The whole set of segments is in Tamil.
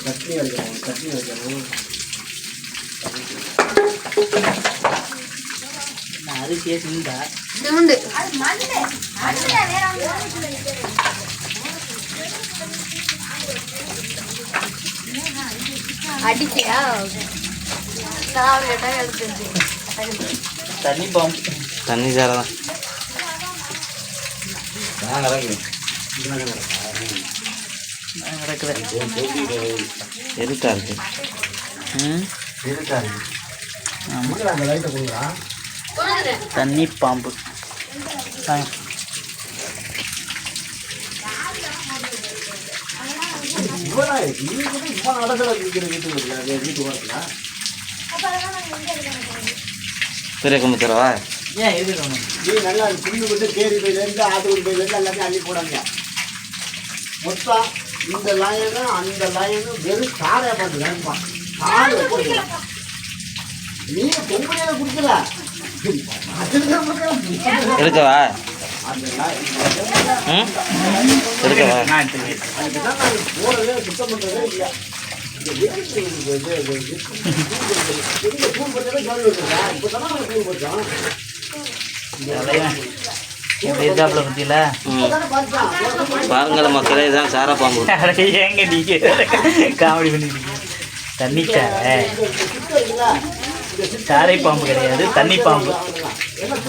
சட்னி வைக்கணும் சட்னி வைக்கணும் அரிசியே சிந்தா சிமெண்ட் அடிச்சியா தண்ணி பாம்பு தண்ணி சாரை நான் கிடக்குறேன் நான் கிடக்குறேன் எதுக்கா இருக்கு ம் தண்ணி பாம்பு வாங்க. இவனா இவன் இவன் இருக்கிற வீட்டுக்கு இருக்குல்ல, வீட்டு ஓரத்துல பெரிய கம்பு தரவா ஏன் இருக்கணும் நீ நல்லா புல்லு விட்டு கேரி பையிலேருந்து ஆத்தூர் பையிலேருந்து எல்லாத்தையும் அள்ளி போடாங்க மொத்தம் இந்த லைனும் அந்த லைனும் வெறும் சாரையை பார்த்து வேணுமா சாரை போட்டு நீ பொம்பளையில குடிக்கல. தான் நான் போறதே சுத்தம் பண்றதே இல்லை இந்த இருக்காப்புல பத்தியில மக்களே இதுதான் சாரா பாம்பு ஏங்க நீங்க காமெடி தண்ணி சாரை சாரை பாம்பு கிடையாது தண்ணி பாம்பு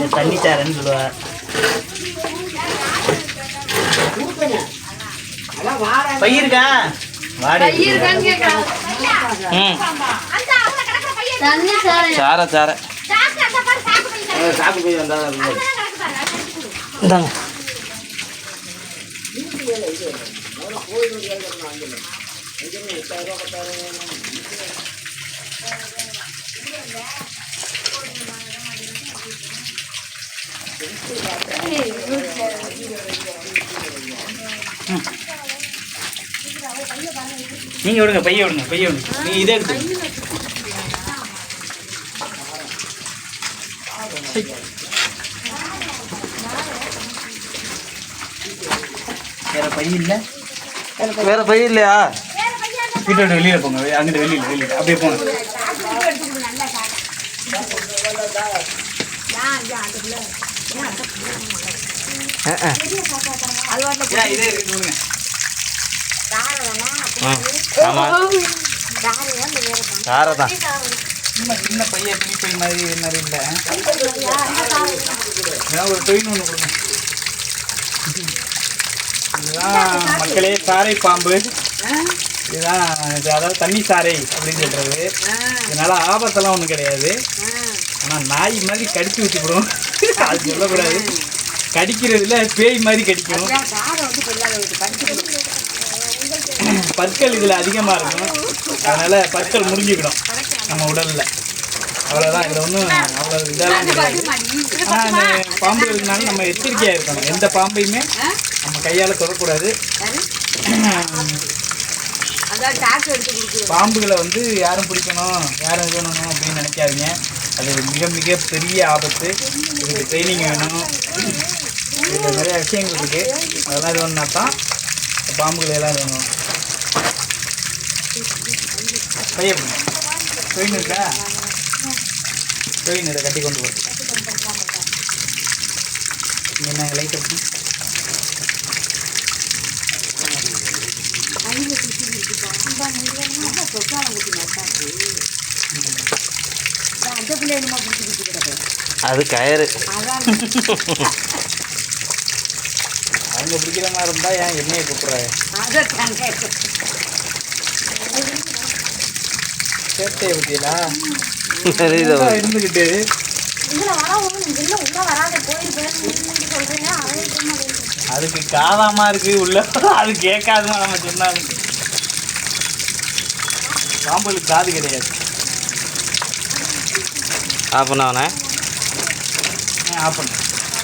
தண்ணி சாரைன்னு சொல்லுவா பை ம். சாரை. சாரை சாரை. சாக்கு போய் வந்தா இந்தாங்க நீங்க விடுங்க பைய விடுங்க பைய விடுங்க. நீங்க இதே எடுத்து வேற பை இல்ல? வேற பை இல்லையா? வீட்டோட வெளியில போங்க அங்கிட்டு வெளியில வெளியில அப்படியே போங்க. ஏன் இதே இருக்கு விடுங்க ம் ஆமாம் சாரை தான் சும்மா சின்ன பையன் துணி பை மாதிரி இது மாதிரி இல்லை. ஏதாவது ஒரு டொயின் ஒன்று கொடுங்க. இதுதான் மக்களே சாரை பாம்பு. இதுதான் இது அதாவது தண்ணி சாரை அப்படின்னு சொல்கிறது இதனால் ஆபத்தெல்லாம் ஒன்றும் கிடையாது. ஆனால் நாய் மாதிரி கடிச்சு விட்டுவிடும் அது சொல்லக்கூடாது. கடிக்கிறதுல பேய் மாதிரி கடிக்கும். பற்கள் இதில் அதிகமாக இருக்கும் அதனால பற்கள் முறிஞ்சிக்கிடும் நம்ம உடல்ல. அவ்வளோதான் இதில் ஒன்றும் அவ்வளோ இதெல்லாம் கிடையாது. ஆனால் இந்த பாம்புகளுக்குனால நம்ம எச்சரிக்கையாக இருக்கணும். எந்த பாம்பையுமே நம்ம கையால் தொடக்கூடாது. பாம்புகளை வந்து யாரும் பிடிக்கணும் யாரும் இது பண்ணணும் அப்படின்னு நினைக்காதீங்க. அது மிக மிக பெரிய ஆபத்து. இதுக்கு ட்ரைனிங் வேணும். இதில் நிறைய விஷயங்கள் இருக்குது அதெல்லாம் இது பண்ணா தான் பாம்புகளை எல்லாம் பண்ணணும் பையன் ட்ரெயின் இருக்கா? ட்ரெயின் இதை கட்டி கொண்டு போகிறது என்ன லைட் இருக்கு? அது கயிறு. அவங்க பிடிக்கிற மாதிரி இருந்தால் ஏன் என்னையை கூப்பிட்றாங்க சேட்டையை பற்றியலா தெரியுது இருந்துக்கிட்டு அதுக்கு காதாமா இருக்கு உள்ள அது கேட்காதுமா நம்ம சொன்னாலும். பாம்புகளுக்கு காது கிடையாது. ஆஃப் பண்ணவனே? ஆஃப் பண்ணு.